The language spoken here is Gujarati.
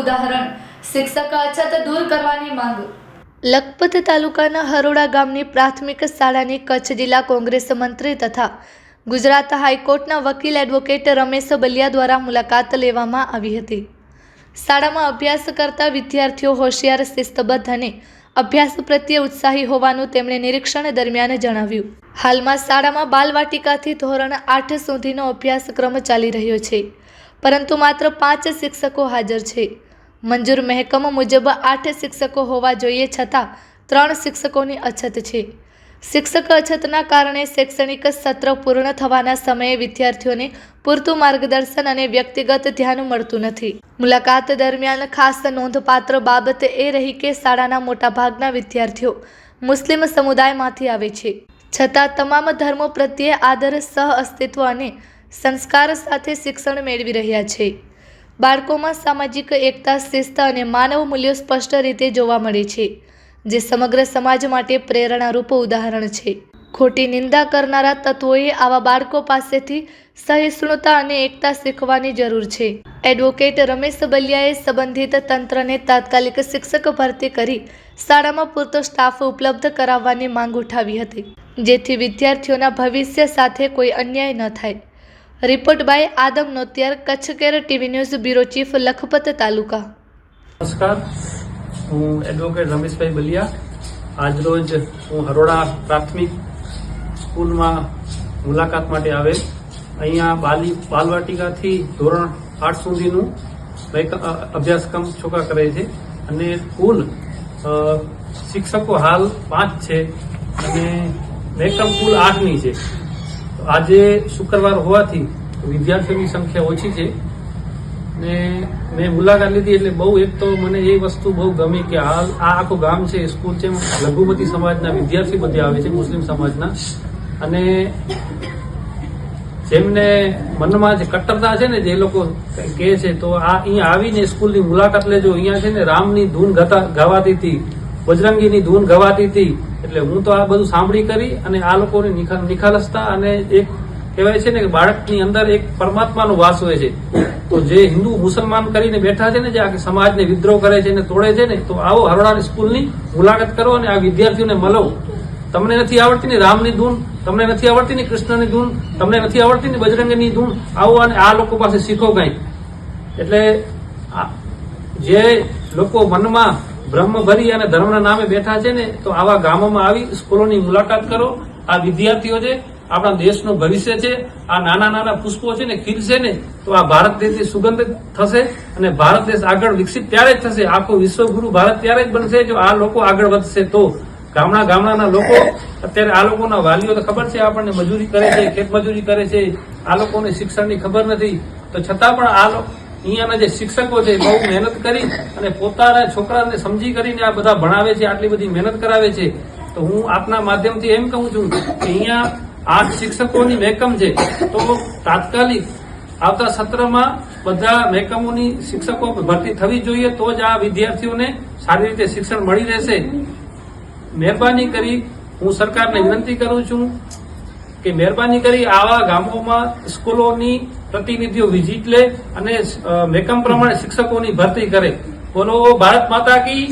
ઉદાહરણ. શિક્ષક અછત દૂર કરવાની માંગ. લખપત તાલુકાના હરોડા ગામની પ્રાથમિક શાળાની કચ્છ જિલ્લા કોંગ્રેસ મંત્રી તથા ગુજરાત હાઈકોર્ટના વકીલ એડવોકેટ રમેશ બલિયા દ્વારા મુલાકાત લેવામાં આવી હતી. શાળામાં અભ્યાસ કરતા વિદ્યાર્થીઓ હોશિયાર, શિસ્તબદ્ધ અને અભ્યાસ પ્રત્યે ઉત્સાહી હોવાનું તેમણે નિરીક્ષણ દરમિયાન જણાવ્યું. હાલમાં શાળામાં બાલવાટિકાથી ધોરણ આઠ સુધીનો અભ્યાસક્રમ ચાલી રહ્યો છે. પરંતુ માત્ર પાંચ શિક્ષકો હાજર છે. મંજૂર મહેકમ મુજબ આઠ શિક્ષકો હોવા જોઈએ છતાં ત્રણ શિક્ષકોની અછત છે. શિક્ષક અછતના કારણે શૈક્ષણિક સત્ર પૂર્ણ થવાના સમયે વિદ્યાર્થીઓને પૂરતું માર્ગદર્શન અને વ્યક્તિગત ધ્યાન મળતું નથી. મુલાકાત દરમિયાન ખાસ નોંધપાત્ર બાબત એ રહી કે શાળાના મોટાભાગના વિદ્યાર્થીઓ મુસ્લિમ સમુદાયમાંથી આવે છે. છતાં તમામ ધર્મો પ્રત્યે આદર, સહ અસ્તિત્વ અને સંસ્કાર સાથે શિક્ષણ મેળવી રહ્યા છે. બાળકોમાં સામાજિક એકતા, શિસ્ત અને માનવ મૂલ્યો સ્પષ્ટ રીતે જોવા મળે છે, જે સમગ્ર સમાજ માટે પ્રેરણારૂપ ઉદાહરણ છે. ખોટી નિંદા કરનારા તત્વોએ આવા બાળકો પાસેથી સહિષ્ણુતા અને એકતા શીખવાની જરૂર છે. એડવોકેટ રમેશ બલિયાએ સંબંધિત તંત્રને તાત્કાલિક શિક્ષક ભરતી કરી શાળામાં પૂરતો સ્ટાફ ઉપલબ્ધ કરાવવાની માંગ ઉઠાવી હતી, જેથી વિદ્યાર્થીઓના ભવિષ્ય સાથે કોઈ અન્યાય ન થાય. Report by Adam Notiyar Kutch care TV news bureau chief, Lakhpat taluka. નમસ્કાર. હું એડવોકેટ રમેશભાઈ બલિયા. આજરોજ હું હરોડા પ્રાથમિક સ્કૂલમાં મુલાકાત માટે આવેલ. અહીંયા બાલી, બાલવાટિકાથી ધોરણ આઠ સુધીનું અભ્યાસક્રમ છોકરા કરે છે. અને કુલ શિક્ષકો હાલ પાંચ છે. અને મેકમ કુલ આઠની છે. આજે શુક્રવાર હોવાથી વિદ્યાર્થીઓની સંખ્યા ઓછી છે. ને મેં મુલાકાત લીધી એટલે બહુ એક તો મને એ વસ્તુ બહુ ગમી કે હાલ આ આખું ગામ છે સ્કૂલ છે લઘુમતી સમાજના વિદ્યાર્થી બધે આવે છે, મુસ્લિમ સમાજના. અને જેમને મનમાં જે કટ્ટરતા છે ને જે લોકો કહે છે તો આ અહીંયા આવીને સ્કૂલની મુલાકાત લેજો. અહીંયા છે ને રામની ધૂન ગવાતી હતી, બજરંગીની ધૂન ગવાતી હતી. એટલે હું તો આ બધું સાંભળી કરી અને આ લોકોની નિખાલસતા અને એક કહેવાય છે ને કે બાળકની અંદર એક પરમાત્માનો વાસ હોય છે. તો જે હિન્દુ મુસલમાન કરીને બેઠા છે ને, જે આખી સમાજને વિદ્રોહ કરે છે ને, તોડે છે ને, તો આવો હરોડાની સ્કૂલની મુલાકાત કરો અને આ વિદ્યાર્થીઓને મળો. તમને નથી આવડતી ને રામની ધૂન, તમને નથી આવડતી ને કૃષ્ણની ધૂન, તમને નથી આવડતી ને બજરંગની ધૂન, આવો અને આ લોકો પાસે શીખો કંઈ એટલે આ જે લોકો મનમાં બ્રહ્મ ભરી અને ધર્મના નામે બેઠા છે ને, તો આવા ગામોમાં આવી સ્કૂલોની મુલાકાત કરો. આ વિદ્યાર્થીઓ છે, આપણા દેશનું ભવિષ્ય છે, આ નાના નાના પુષ્પો છે ને ખીલશે ને, તો આ ભારત દેશની સુગંધ થશે અને ભારત દેશ આગળ વિકસિત ત્યારે જ થશે. આખું વિશ્વગુરુ ભારત ત્યારે જ બનશે જો આ લોકો આગળ વધશે તો. ગામડા ગામડાના લોકો, અત્યારે આ લોકોના વાલીઓ તો ખબર છે આપણને, મજૂરી કરે છે, ખેતમજૂરી કરે છે. આ લોકોને શિક્ષણની ખબર નથી. તો છતાં પણ આ લોકો અહીંયાના જે શિક્ષકો છે બહુ મહેનત કરી અને પોતાના છોકરાને સમજી કરીને આ બધા ભણાવે છે, આટલી બધી મહેનત કરાવે છે. તો હું આપના માધ્યમથી એમ કહું છું કે અહીંયા આઠ શિક્ષકોની મહેકમ છે. તો તાત્કાલિક આવતા સત્રમાં બધા મહેકમોની શિક્ષકો ભરતી થવી જોઈએ, તો જ આ વિદ્યાર્થીઓને સારી રીતે શિક્ષણ મળી રહેશે. મહેરબાની કરી હું સરકારને વિનંતી કરું છું કે મહેરબાની કરી આવા ગામોમાં સ્કૂલોની પ્રતિનિધિઓ વિઝિટ લે અને મેકમ પ્રમાણે શિક્ષકોની ભરતી કરે. બોલો, ભારત માતા કી